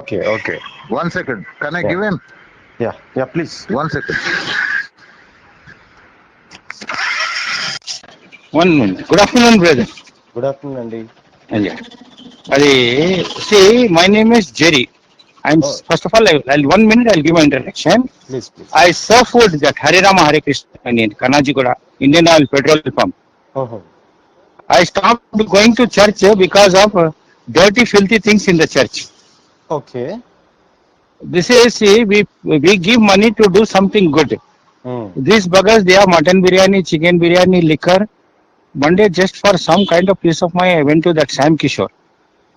Okay, okay. One second. Can I Yeah. give him? Yeah, yeah, please. One second. One minute good afternoon brother Good afternoon, Andy. అది see my name is Jerry I'm oh. first of all, I'll, I'll, one minute. I'll give my introduction. Please, please. I serve food that Hare Rama Hare Krishna in Kanajigura, Indian Oil Petrol Pump. Oh. I stopped going to church because of uh, dirty, filthy things in the church. Okay. This is see, we we give money to do something good. Mm. These burgers, they are mutton biryani, chicken biryani, liquor. One day, just for some kind of peace of mind, I went to that Sam Kishore,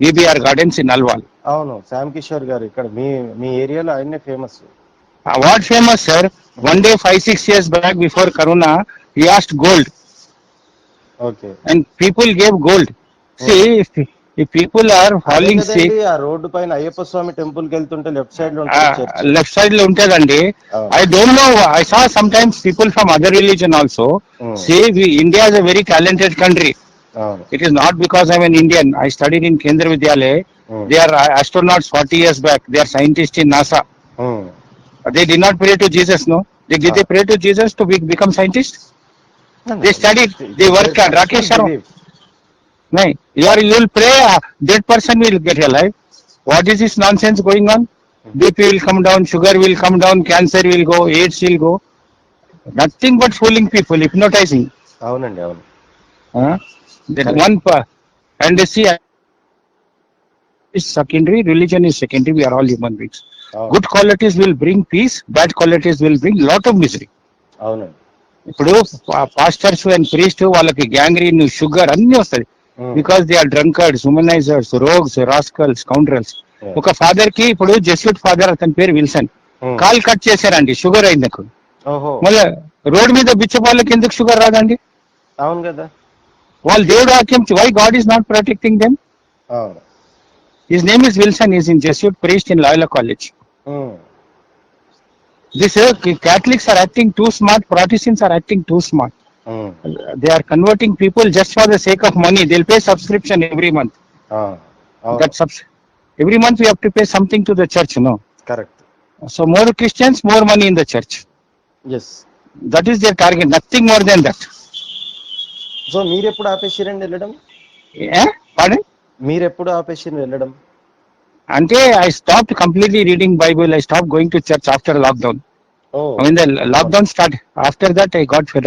VBR Gardens in Alwal. అవును శ్యామ్ కిషోర్ గారు ఇక్కడ మీ మీ ఏరియాలో ఆయనే famous what famous sir one day five six years back before corona he asked gold okay and people gave gold ఈ people are following సి ఆ road పైన అయ్యప్ప స్వామి టెంపుల్ కి వెళ్తుంటే లెఫ్ట్ సైడ్ లో లెఫ్ట్ సైడ్ ah, లో ఉంటదండి I don't know I saw sometimes people from other religion also say India is a very talented country It is not because I am an Indian. I studied in Kendra Vidyalaya. Hmm. They are uh, astronauts 40 years back. They are scientists in NASA. Hmm. They did not pray to Jesus, no? Did they ah. pray to Jesus to become scientists? No, they studied, they worked on Rakesh Sharma. No, you will pray, uh, dead person will get alive. What is this nonsense going on? Hmm. BP will come down, sugar will come down, cancer will go, AIDS will go. Nothing but fooling people, hypnotizing. That one part. And they see, is secondary, religion is secondary, we are all human beings. Oh. Good qualities will bring peace, bad qualities will bring lot of misery. ఇప్పుడు pastors and priest వాళ్ళకి gangrene sugar అన్ని వస్తాయి because they are drunkards womanizers rogues rascals counters ఒక father కి ఇప్పుడు Jesuit father అతని పేరు Wilson hmm. Call cut చేశారండి షుగర్ అయింది మళ్ళీ రోడ్ మీద బిచ్చపాళ్ళకి ఎందుకు షుగర్ రాదండి అవును కదా while they would ask why God is not protecting them? Oh. His name is Wilson, he is in Jesuit priest in Loyola College. Hmm. This uh, Catholics are acting too smart, Protestants are acting too smart. Hmm. They are converting people just for the sake of money. They'll pay subscription every month. Uh, every month we have to pay something to the church, no? Correct. So more Christians, more money in the church. Yes. That is their target. Nothing more than that. So మీరెప్పుడు ఆపేసిరండి వెళ్ళడం మీరెప్పుడు ఆపేసి వెళ్ళడం అంటే I stop completely reading Bible I stop going to church after lockdown lockdown start after that I got fed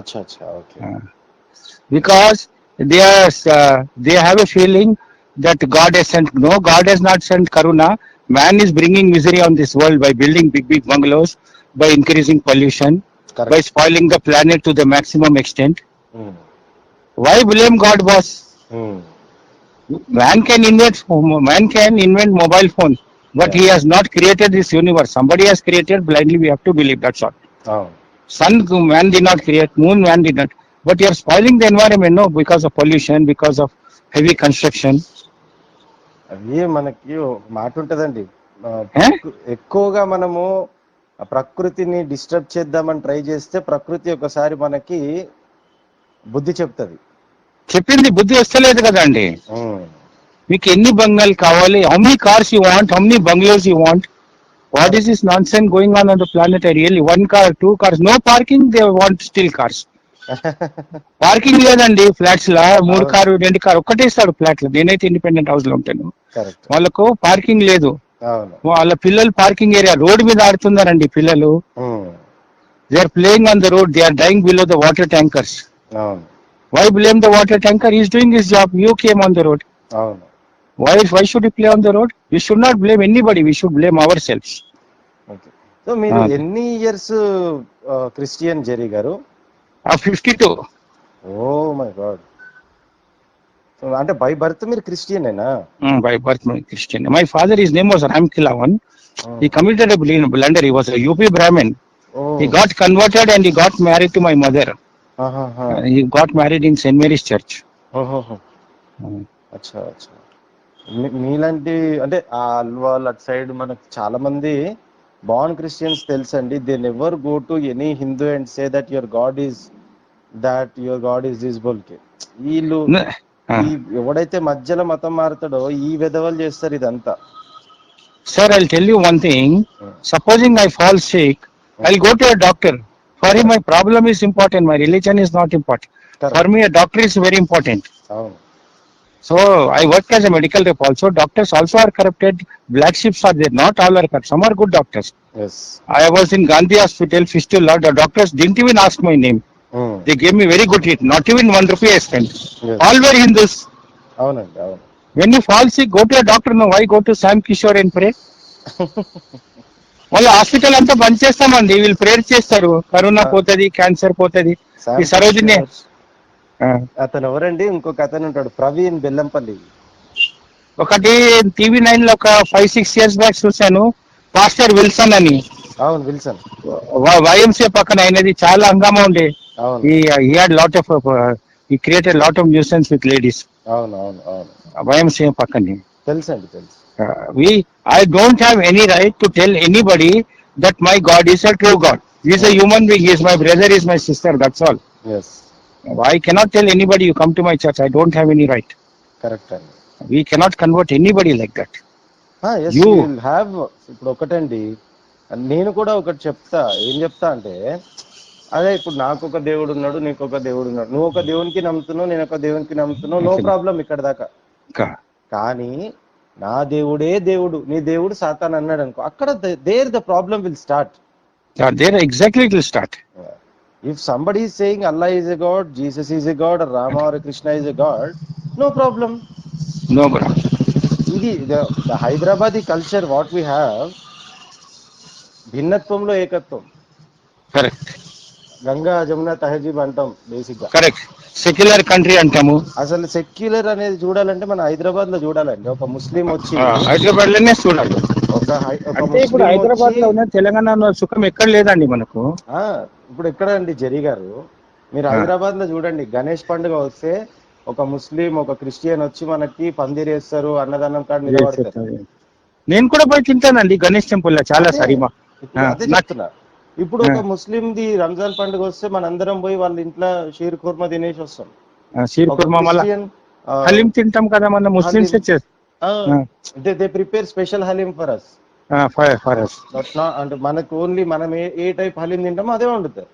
అచ్చా అచ్చా okay because they are they have a feeling that God he's sent no God he's not sent corona man is bringing misery on this world by building big big bungalows by increasing pollution by spoiling the planet to the maximum extent why blame God boss man can invent man can invent mobile phone but he has not created this universe somebody has created blindly we have to believe that short sun man did not create moon man did not but you're spoiling the environment no because of pollution because of heavy construction అవి మనకి మాట ఉంటదండి ఎక్కువగా మనము ప్రకృతిని disturb చేద్దామని try చేస్తే ప్రకృతి ఒకసారి మనకి బుద్ధి చెప్తుంది చెప్పింది బుద్ధి వస్తలేదు కదండి మీకు ఎన్ని బంగాలు కావాలి how many cars you want how many bungalows you want what is is nonsense going on on the planet I really one car two cars no parking they want still cars parking లేదండి flats లా మూడు car రెండు car ఒక్కటే ఇస్తాడు flat లో నేనైతే independent house లో ఉంటాను వాళ్ళకు పార్కింగ్ లేదు వాళ్ళ పిల్లలు పార్కింగ్ ఏరియా రోడ్ మీద ఆడుతున్నారండి పిల్లలు they are playing on the road they are drying below the water tankers Why blame the water tanker? is doing his job. You came on the road. Oh. Why, why should you play on the road? We should not blame anybody. We should blame ourselves. Okay. So మీరు ఎన్ని years Christian Jerry గారు fifty two oh my God అంటే by birth మీరు క్రిస్టియనేనా by birth Christian my father is he committed a కిలావన్ he was a up brahmin UP brahmin he got converted and he got married to my mother he got married in Saint Mary's church అచ్చా మీలాంటి అంటే వాళ్ళు అటు side మనకు చాలా మంది born Christians తెలుసండి they never go to any Hindu and say that your God is that your God is divisible కి వీళ్ళు ఎవడైతే మధ్యలో మతం మారుతాడో ఈ విధవలు చేస్తారు ఇదంతా sir I tell you one thing supposing I fall sick I go to doctor sorry, my problem is important. My religion is not important. For me, a doctor is very important. Oh. So I work as a medical rep also. Doctors also are corrupted. Black ships are there. Not all are corrupt. Some are good doctors. Yes. I was in Gandhi Hospital, First of all, The doctors didn't even ask my name. Oh. They gave me very good treatment. Not even one rupee I spent. Yes. All were Hindus. Oh, no. Oh. When you fall sick, go to a doctor. No, why go to Sam Kishore and pray? మళ్ళీ hospital అంతా బంద్ చేస్తామండి వీళ్ళు prayer చేస్తారు corona పోతుంది cancer పోతుంది ఈ సరోజిని అతను ఎవరండి ఇంకొక అతను ఉంటాడు ప్రవీణ్ బెల్లంపల్లి ఒకటి టీవీ నైన్ లో ఒక ఫైవ్ సిక్స్ ఇయర్స్ బ్యాక్ చూశాను పాస్టర్ విల్సన్ అని అవును విల్సన్ వైఎంసీ పక్కన అయినది చాలా అంగామా ఉండే he had lot of he created lot of nuisance with ladies అవును అవును అవును వైఎంసీ పక్కనే తెలుసండి తెలుసు Uh, we, I don't have any right to tell anybody that my God is a true God. He is a human being. He is my brother. He is my sister. That's all. Yes. I cannot tell anybody you come to my church. I don't have any right. Correct. We cannot convert anybody like that. You have ఇప్పుడు ఒకటండి నేను కూడా ఒకటి చెప్తా ఏం చెప్తా అంటే అదే ఇప్పుడు నాకు ఒక దేవుడు ఉన్నాడు నీకు ఒక దేవుడు ఉన్నాడు నువ్వు ఒక దేవునికి నమ్ముతున్నావు నేను ఒక దేవునికి నమ్ముతున్నావు నో ప్రాబ్లం ఇక్కడ దాకా కానీ నా దేవుడే దేవుడు నీ దేవుడు సాతాన్ అన్నాడు అనుకో అక్కడ there the problem will start there exactly will start if somebody saying Allah is a god Jesus is a god Rama or Krishna is a god no problem no problem ఇది the Hyderabad culture what we have భిన్నత్వంలో ఏకత్వం correct Ganga Jamuna తహజీబ్ అంటాం basic గా correct secular country అంటాము అసలు secular అనేది చూడాలంటే మనం హైదరాబాద్ లో చూడాలండి ఒక ముస్లిం వచ్చి హైదరాబాద్ లోనే చూడాలి ఒక అంటే ఇప్పుడు హైదరాబాద్ లో ఉన్న తెలంగాణ సుఖం ఎక్కడ లేదండి మనకు ఆ, ఇప్పుడు ఎక్కడ అండి జరి గారు మీరు హైదరాబాద్ లో చూడండి గణేష్ పండుగ వస్తే ఒక ముస్లిం ఒక క్రిస్టియన్ వచ్చి మనకి పందిరి వేస్తారు అన్నదానం కార్డు నిలబడతారు నేను కూడా పోయి తింటానండి గణేష్ టెంపుల్ లో చాలా సరిమా ఇప్పుడు ఒక ముస్లిం ది రంజాన్ పండుగ వస్తే మనందరం పోయి వాళ్ళ ఇంట్లో షీర్ కుర్మా తినేసి వస్తాం షీర్ కుర్మా హలీం తింటాం కదా మన Muslims they they prepare special haleem for us for us and మనకు ఓన్లీ మనం ఏ ఏ టైప్ హలీం తింటామో అదే ఉండదు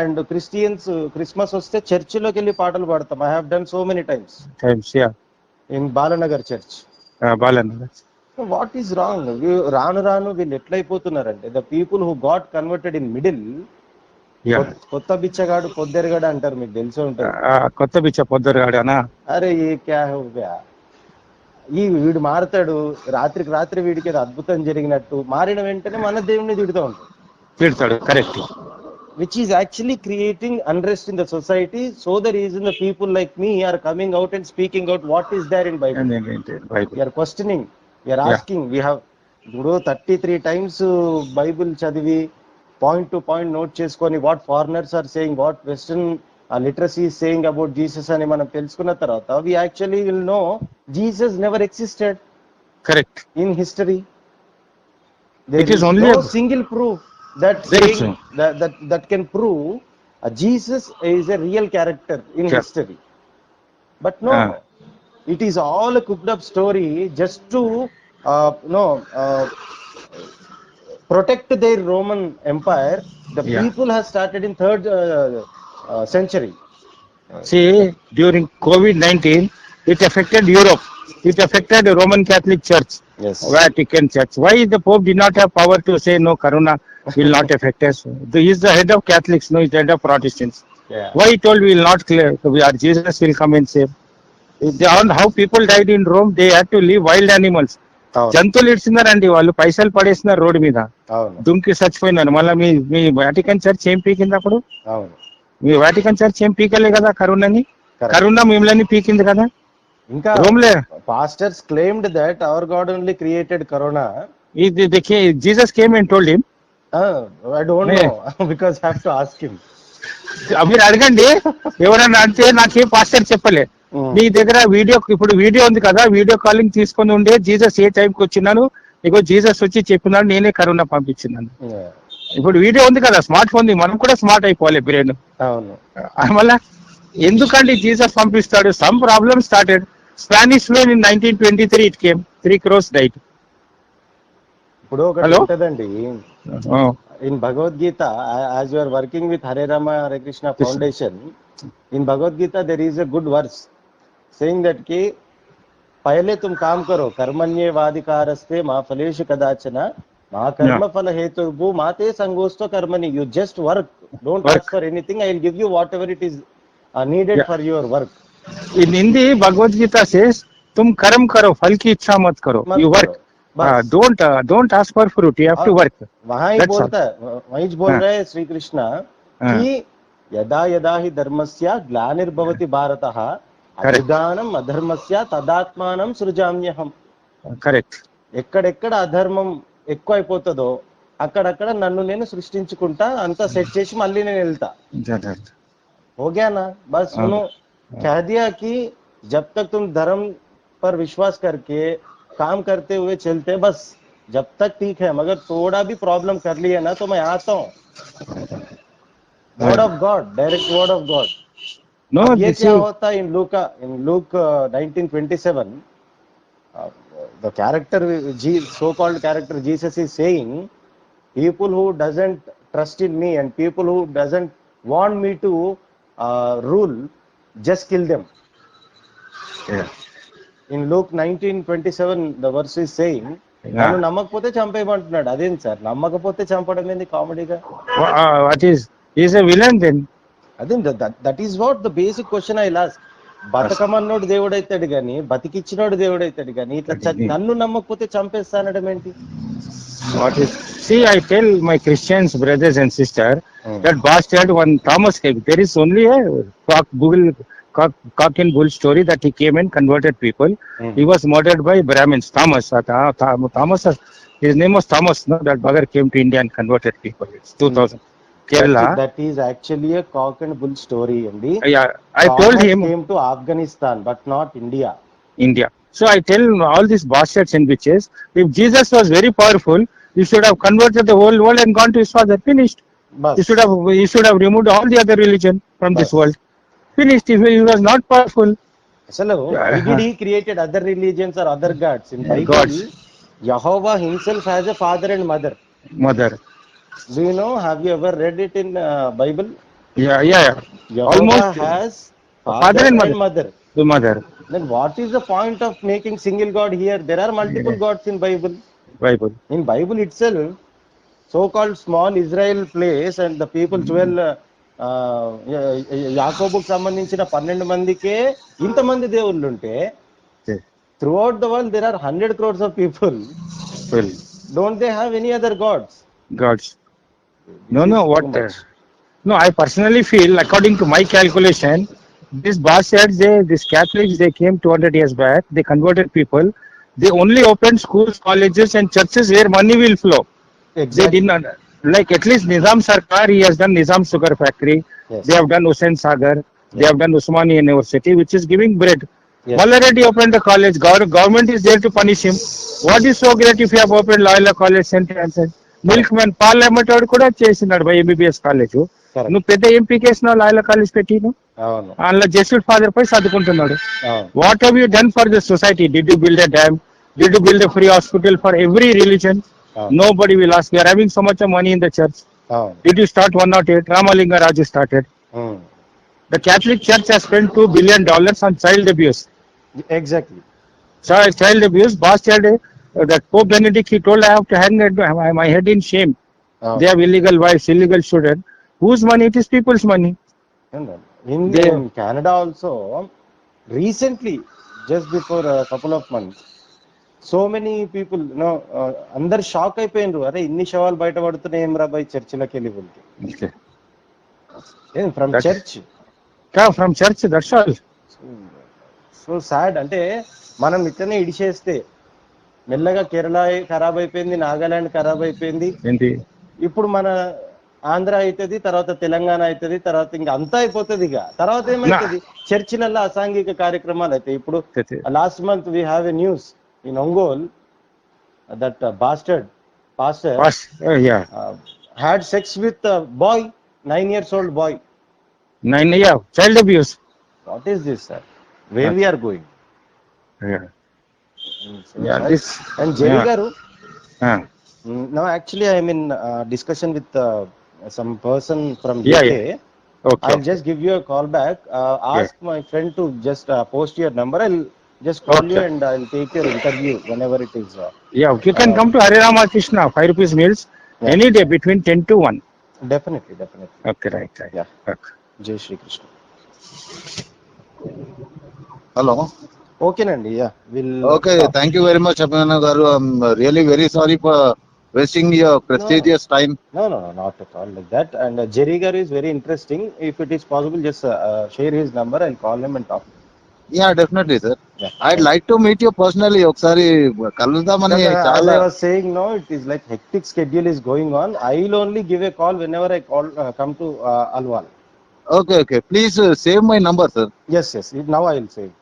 అండ్ క్రిస్టియన్స్ క్రిస్మస్ వస్తే లోకి వెళ్ళి పాటలు పాడతాం I have done so many times times yeah in Balanagar church Balanagar what is wrong రాను రాను వీళ్ళు ఎట్లయిపోతున్నారంటే the people who got converted in middle కొత్త బిచ్చగాడు పొద్దెరగాడు అంటారు మీకు తెలిసి ఉంటారు కొత్త బిచ్చ పొద్దెరగాడు అరే క్యా ఈ వీడు మారుతాడు రాత్రికి రాత్రి వీడికి ఏదో అద్భుతం జరిగినట్టు మారిన వెంటనే మన దేవుని తిడుతూ ఉంటాడు తిడతాడు correct which is actually creating unrest in the society so the reason the people like me are coming out and speaking out what is there in Bible you're questioning we are Yeah. asking we have ఇప్పుడు thirty three times Bible చదివి point to point note చేసుకొని what foreigners are saying what western literacy saying about Jesus అని మనం తెలుసుకున్న తర్వాత we actually will know Jesus never existed correct in history. It is only no a- single proof that There is saying that, that that can prove uh, Jesus is a real character in Yeah. history. But no, Ah. it is all a cooked up story just to uh, know, uh, protect their Roman Empire. The yeah. people have started in third uh, uh century. Uh, see, during COVID-19, it affected Europe. It affected the Roman Catholic Church, yes. Vatican Church. Why the Pope did not have power to say no, Corona will not affect us? He is the head of Catholics, no, he's the head of Protestants. Yeah. Why he told we will not clear? We are Jesus will come and save. On how people died in Rome they had to leave wild animals జంతువులు ఇడ్చున్నారండి వాళ్ళు పైసలు పడేస్తున్నారు road మీద దుంకి చచ్చిపోయినారు మళ్ళీ మీ మీ వాటికన్ చర్చ్ ఏం పీకింది అప్పుడు మీ వాటికన్ చర్చ్ ఏం పీకలే కదా కరోనాని కరోనా మిమ్మల్ని పీకింది కదా ఇంకా రోమ్లే pastors claimed that our God only created corona ఇది Jesus came and told him I don't know because have to ask him మీరు అడగండి ఎవరన్నా అంటే నాకేం పాస్టర్ చెప్పలే మీ దగ్గర వీడియో ఇప్పుడు వీడియో ఉంది కదా వీడియో కాలింగ్ తీసుకొని ఉండే జీసస్ ఏ టైంకి వచ్చినాను ఇగో జీసస్ వచ్చి చెప్పినాను నేనే కరోనా పంపించినాను ఇప్పుడు వీడియో ఉంది కదా స్మార్ట్ ఫోన్ మనం కూడా స్మార్ట్ అయిపోవాలి బ్రెయిన్ మళ్ళా ఎందుకండి జీసస్ పంపిస్తాడు సమ్ ప్రాబ్లమ్ స్టార్టెడ్ స్పానిష్ లో నేను nineteen twenty three it came three crores died ఇప్పుడు hello in Bhagavad Gita as your working with Hare Rama Hare Krishna foundation in Bhagavad Gita there is a good verse saying that कि पहले तुम काम करो कर्मण्यवाधिकारस्ते मा फलेश कदाचन मा कर्म फल हेतु भू माते संगोस्तो कर्मणि you just work don't ask for anything I will give you whatever it is needed for your work in Hindi Bhagavad Gita says तुम कर्म करो फल की इच्छा मत करो you work don't don't ask for fruit you have to work वहां ही बोलता है वहीं बोल हाँ। रहे हैं श्री कृष्ण कि हाँ। यदा यदा ही धर्मस्य ग्लानिर्भवति भारतः అభిధానం అధర్మస్య తదాత్మానం సృజామ్యహం Correct. ఎక్కడెక్కడ అధర్మం ఎక్కువ అయిపోతుందో అక్కడక్కడ నన్ను నేను సృష్టించుకుంటా అంతా సెట్ చేసి మళ్ళీ నేను వెళ్తా That- that. हो गया ना बस हाँ। सुनो कह दिया कि जब तक तुम धर्म पर विश्वास करके काम करते हुए चलते बस जब तक ठीक है मगर थोड़ा भी प्रॉब्लम कर लिया ना तो मैं आता हूँ word of God direct word of God No, this Yeti is... in Luke, in Luke uh, 1927, uh, the character, so-called character Jesus is saying, people who doesn't trust in me and people who doesn't want me to uh, rule, just kill them. Yeah. In Luke 1927, the verse is saying, నన్ను నమ్మకపోతే చంపేయమంటున్నాడు అదేంటి sir నమ్మకపోతే చంపడం ఏంది కామెడీగా what is is a villain then అదే that is what the basic question I last బతకమన్నోడు దేవుడైతాడు కానీ బతికిచ్చినోడు దేవుడైతాడు కానీ ఇట్లా నన్ను నమ్మకపోతే చంపేస్తానడం ఏంటి what is see I tell my Christians brothers and sister that bastard one Thomas cake there is only cock Google cock in bull story that he came and converted people he was murdered by Brahmins Thomas Thomas his name was Thomas no that bugger came to India and converted people two thousand Kerala. That, that is actually a cock and bull story, Andy. Yeah, I told him. Came to Afghanistan, but not India. India. So I tell all these bastards and bitches, if Jesus was very powerful, he should have converted the whole world and gone to his father. Finished. He should have he should have removed all the other religion from this world. Finished. If he was not powerful. So, why did he created other religions or other gods? In Bible, gods. Jehovah himself has a father and mother. Mother. Do you know? Have you ever read it in uh, Bible? Yeah, yeah, yeah. Jehovah Almost has father, father and mother. And mother. The mother. Then what is the point of making single God here? There are multiple yeah. gods in Bible. Bible. In Bible itself, so-called small Israel place and the people mm. 12 uh, యాకోబుకు సంబంధించిన పన్నెండు మందికే ఇంతమంది దేవుళ్ళు ఉంటే throughout the world there are hundred crores of people don't they have any other gods gods No, no, what? No, I personally feel, according to my calculation, this bastards they, these Catholics, they came 200 years back, they converted people. They only opened schools, colleges, and churches where money will flow. Exactly. They did not, like at least Nizam Sarkar, he has done Nizam Sugar Factory. Yes. They have done Hussain Sagar. Yes. They have done Usmani University, which is giving bread. Yes. Already opened the college. Government is there to punish him. What is so great if you have opened Loyola College, St. Anselm? Milk man parliament వాడు కూడా చేసినాడు MBBS college నువ్వు పెద్ద MP కేసిన లాయల college పెట్టి అందులో justice father పై సర్దుకుంటున్నాడు what have you done for the society did you build a dam did you build a free hospital for every religion nobody will ask your having so much money in the church did you start one nought eight Ramalinga Raju started the Catholic church he's spend two billion dollars on child abuse exactly child abuse boss child that Pope Benedict, he told, I have to hang my head in shame. Oh. They have illegal wives, illegal children. Whose money? It is people's money. In, they, in Canada also, recently, just before a couple of months, so many people no అందరు shock అయిపోయినారు అరే ఇన్ని శవాలు బయట పడుతున్నాయి ఏం రాబాయ్ చర్చిలోకి వెళ్ళి వెళ్తే from church from church that's so sad అంటే మనం ఇట్లనే ఇడిచేస్తే మెల్లగా కేరళ ఖరాబ్ అయిపోయింది నాగాలాండ్ ఖరాబ్ అయిపోయింది ఏంటి ఇప్పుడు మన ఆంధ్ర అవుతుంది తర్వాత తెలంగాణ అవుతుంది తర్వాత ఇంకా అంతా అయిపోతుంది ఇక తర్వాత ఏమైతుంది చర్చిలలో అసాంఘిక కార్యక్రమాలు అయితే ఇప్పుడు last month we have a news in Ongole that bastard pastor had sex with boy nine years old boy nine child abuse what is this sir where we're going yeah and Jerry yeah. garu yeah. Mm, now actually i'm in uh, discussion with uh, some person from yeah, UK. Yeah. Okay. I'll just give you a call back. Uh, ask yeah. my friend to just uh, post your number. I'll just call okay. you and I'll take your interview whenever it is. Uh, yeah, you can uh, come to Harirama Krishna, 5 rupees meals, yeah. any day between 10 to 1. Definitely, definitely. Okay, right, right. Yeah. Okay. Jai Shri Krishna. Hello. ఓకేనండి yeah will okay thank you very much Abhiman గారు really very sorry for wasting your prestigious time no no not at all like that and Jerry గారు is very interesting if it is possible just share his number and call him and talk yeah definitely sir I like to meet you personally ఒకసారి కలుద్దామని చాలా saying no it is like hectic schedule is going on I will only give a call whenever I call come to Alwal okay okay please save my number sir yes yes now I will save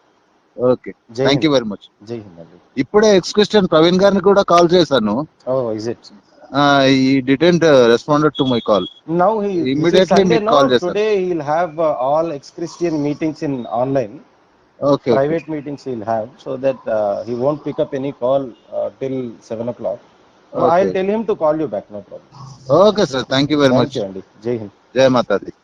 okay thank you very much ఇప్పుడే ex question Praveen గారిని కూడా call చేశాను he responded to my call now immediately మీకు call today he will have all ex Christian meetings in online okay private meetings he will have so that he won't pick up any call till 7 I will tell him to call you back no problem okay sir thank you very much అండి జై హింద్ జై మాతాజీ